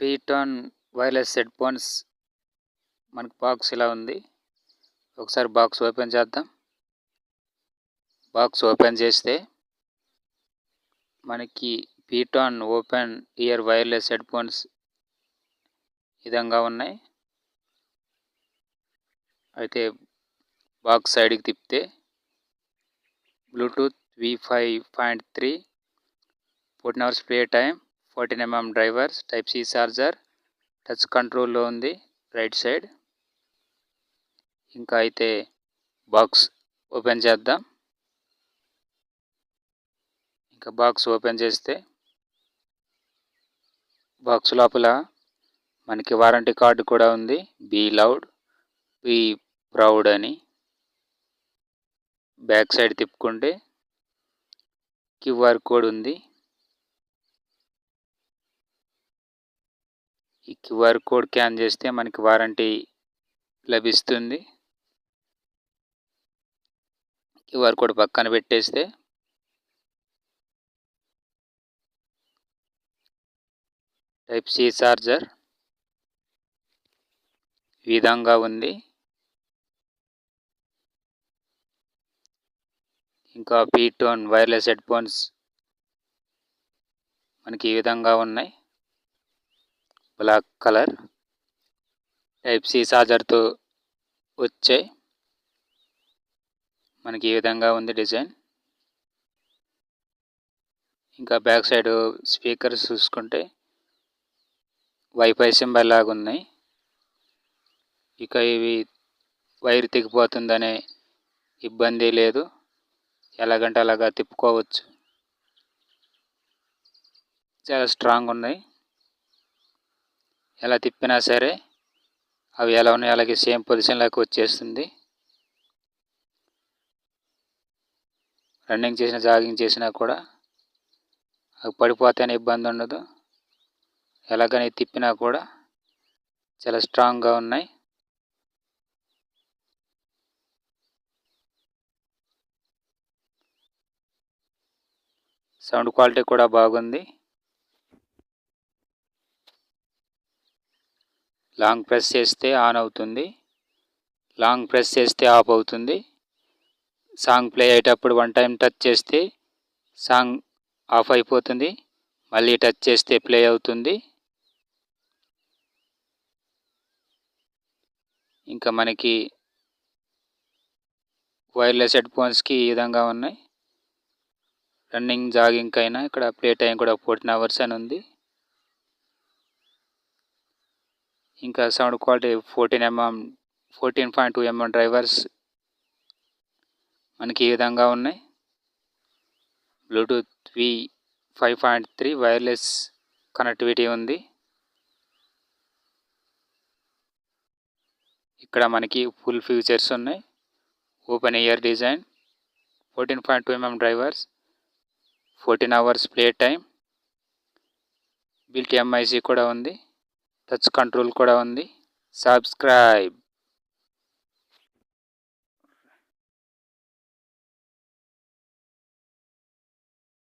పీటాన్ wireless headphones మనకు box ఇలా ఉంది. ఒకసారి బాక్స్ ఓపెన్ చేద్దాం. బాక్స్ ఓపెన్ చేస్తే మనకి pTron open ear wireless headphones విధంగా ఉన్నాయి. అయితే బాక్స్ సైడ్కి తిప్పితే Bluetooth V five point three fourteen hours play time fourteen mm mm drivers type C charger touch కంట్రోల్లో ఉంది రైట్ సైడ్. ఇంకా అయితే బాక్స్ ఓపెన్ చేద్దాం. ఇంకా బాక్స్ ఓపెన్ చేస్తే బాక్స్ లోపల మనకి వారంటీ కార్డు కూడా ఉంది. బీ లౌడ్ బీ ప్రౌడ్ అని. బ్యాక్ సైడ్ తిప్పుకుంటే క్యూఆర్ కోడ్ ఉంది. ఈ క్యూఆర్ కోడ్ స్కాన్ చేస్తే మనకి వారంటీ లభిస్తుంది. క్యూఆర్ కోడ్ పక్కన పెట్టేస్తే టైప్ సి చార్జర్ విధంగా ఉంది. ఇంకా పీటోన్ వైర్లెస్ హెడ్ ఫోన్స్ మనకి ఈ విధంగా ఉన్నాయి. బ్లాక్ కలర్ టైప్ సి చార్జర్తో వచ్చాయి మనకి ఈ విధంగా ఉంది డిజైన్. ఇంకా బ్యాక్ సైడ్ స్పీకర్స్ చూసుకుంటే వైఫై సింబల్ లాగా ఉన్నాయి. ఇక ఇవి వైర్ తెగిపోతుందనే ఇబ్బంది లేదు. ఎలాగంటే అలాగా తిప్పుకోవచ్చు. చాలా స్ట్రాంగ్ ఉన్నాయి. ఎలా తిప్పినా సరే అవి ఎలా ఉన్నాయో అలాగే సేమ్ పొజిషన్లోకి వచ్చేస్తుంది. రన్నింగ్ చేసిన జాగింగ్ చేసినా కూడా అవి పడిపోతేనే ఇబ్బంది ఉండదు. ఎలాగని తిప్పినా కూడా చాలా స్ట్రాంగ్గా ఉన్నాయి. సౌండ్ క్వాలిటీ కూడా బాగుంది. లాంగ్ ప్రెస్ చేస్తే ఆన్ అవుతుంది. లాంగ్ ప్రెస్ చేస్తే ఆఫ్ అవుతుంది. సాంగ్ ప్లే అయ్యేటప్పుడు వన్ టైం టచ్ చేస్తే సాంగ్ ఆఫ్ అయిపోతుంది. మళ్ళీ టచ్ చేస్తే ప్లే అవుతుంది. ఇంకా మనకి వైర్లెస్ హెడ్ ఫోన్స్కి ఈ విధంగా ఉన్నాయి. రన్నింగ్ జాగింగ్కి అయినా ఇక్కడ ప్లే టైం కూడా ఫోర్టీన్ అవర్స్ అని ఉంది. ఇంకా sound quality fourteen mm fourteen point two mm drivers మనకి ఈ విధంగా ఉన్నాయి. Bluetooth V five point three wireless connectivity ఉంది. ఇక్కడ మనకి ఫుల్ ఫీచర్స్ ఉన్నాయి. Open ear design fourteen point two mm drivers fourteen hours play time built M I C కూడా ఉంది. టచ్ కంట్రోల్ కూడా ఉంది. సబ్స్క్రైబ్